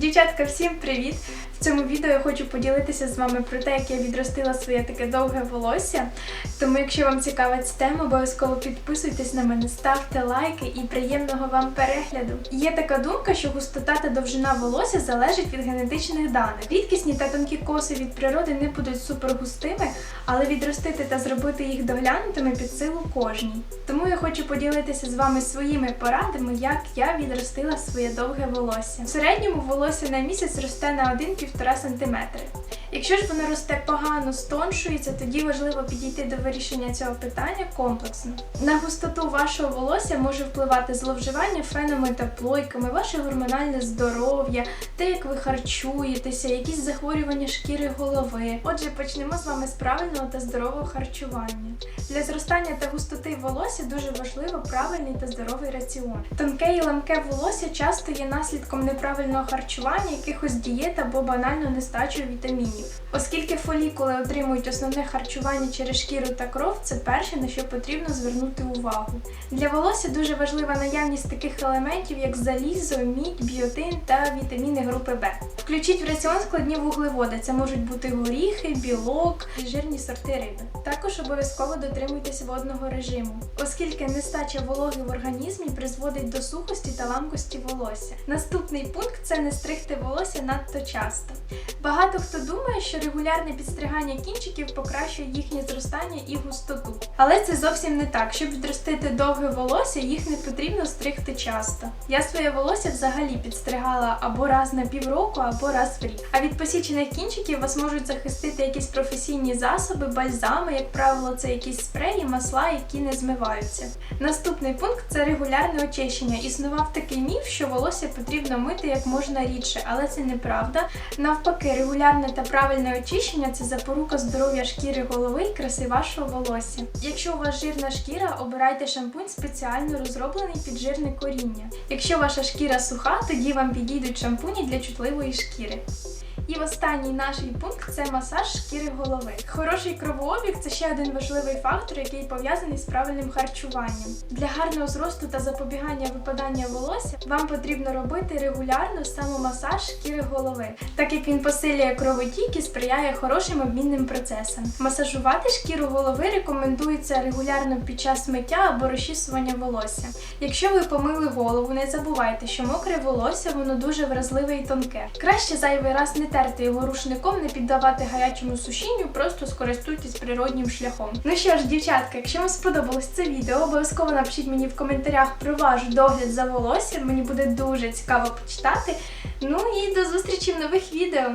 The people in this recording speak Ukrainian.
Дівчатка, всім привіт! Цьому відео я хочу поділитися з вами про те, як я відростила своє таке довге волосся. Тому, якщо вам цікава ця тема, обов'язково підписуйтесь на мене, ставте лайки і приємного вам перегляду. Є така думка, що густота та довжина волосся залежить від генетичних даних. Рідкісні та тонкі коси від природи не будуть супергустими, але відростити та зробити їх доглянутими під силу кожній. Тому я хочу поділитися з вами своїми порадами, як я відростила своє довге волосся. В середньому волосся на місяць росте на trei 300 metri. Якщо ж воно росте погано, стоншується, тоді важливо підійти до вирішення цього питання комплексно. На густоту вашого волосся може впливати зловживання фенами та плойками, ваше гормональне здоров'я, те, як ви харчуєтеся, якісь захворювання шкіри голови. Отже, почнемо з вами з правильного та здорового харчування. Для зростання та густоти волосся дуже важливо правильний та здоровий раціон. Тонке і ламке волосся часто є наслідком неправильного харчування, якихось дієт або банально нестачу вітамінів. Оскільки фолікули отримують основне харчування через шкіру та кров, це перше на що потрібно звернути увагу. Для волосся дуже важлива наявність таких елементів, як залізо, мідь, біотин та вітаміни групи Б. Включіть в раціон складні вуглеводи. Це можуть бути горіхи, білок і жирні сорти риби. Також обов'язково дотримуйтесь водного режиму, оскільки нестача вологи в організмі призводить до сухості та ламкості волосся. Наступний пункт це не стригти волосся надто часто. Багато хто думає, що регулярне підстригання кінчиків покращує їхнє зростання і густоту. Але це зовсім не так. Щоб відростити довге волосся, їх не потрібно стригти часто. Я своє волосся взагалі підстригала або раз на півроку, або раз в рік. А від посічених кінчиків вас можуть захистити якісь професійні засоби, бальзами, як правило, це якісь спреї, масла, які не змиваються. Наступний пункт це регулярне очищення. Існував такий міф, що волосся потрібно мити як можна рідше, але це неправда. Навпаки, регулярне та правильне очищення це запорука здоров'я шкіри голови і краси вашого волосся. Якщо у вас жирна шкіра, обирайте шампунь спеціально розроблений під жирне коріння. Якщо ваша шкіра суха, тоді вам підійдуть шампуні для чутливої шкіри. І останній наш пункт це масаж шкіри голови. Хороший кровообіг це ще один важливий фактор, який пов'язаний з правильним харчуванням. Для гарного зросту та запобігання випадання волосся вам потрібно робити регулярно самомасаж шкіри голови, так як він посилює кровотік і сприяє хорошим обмінним процесам. Масажувати шкіру голови рекомендується регулярно під час миття або розчісування волосся. Якщо ви помили голову, не забувайте, що мокре волосся воно дуже вразливе і тонке. Краще зайвий раз не терти його рушником, не піддавати гарячому сушінню, просто скористуйтесь природнім шляхом. Ну що ж, дівчатка, якщо вам сподобалось це відео, обов'язково напишіть мені в коментарях про ваш догляд за волоссям. Мені буде дуже цікаво почитати. Ну і до зустрічі в нових відео.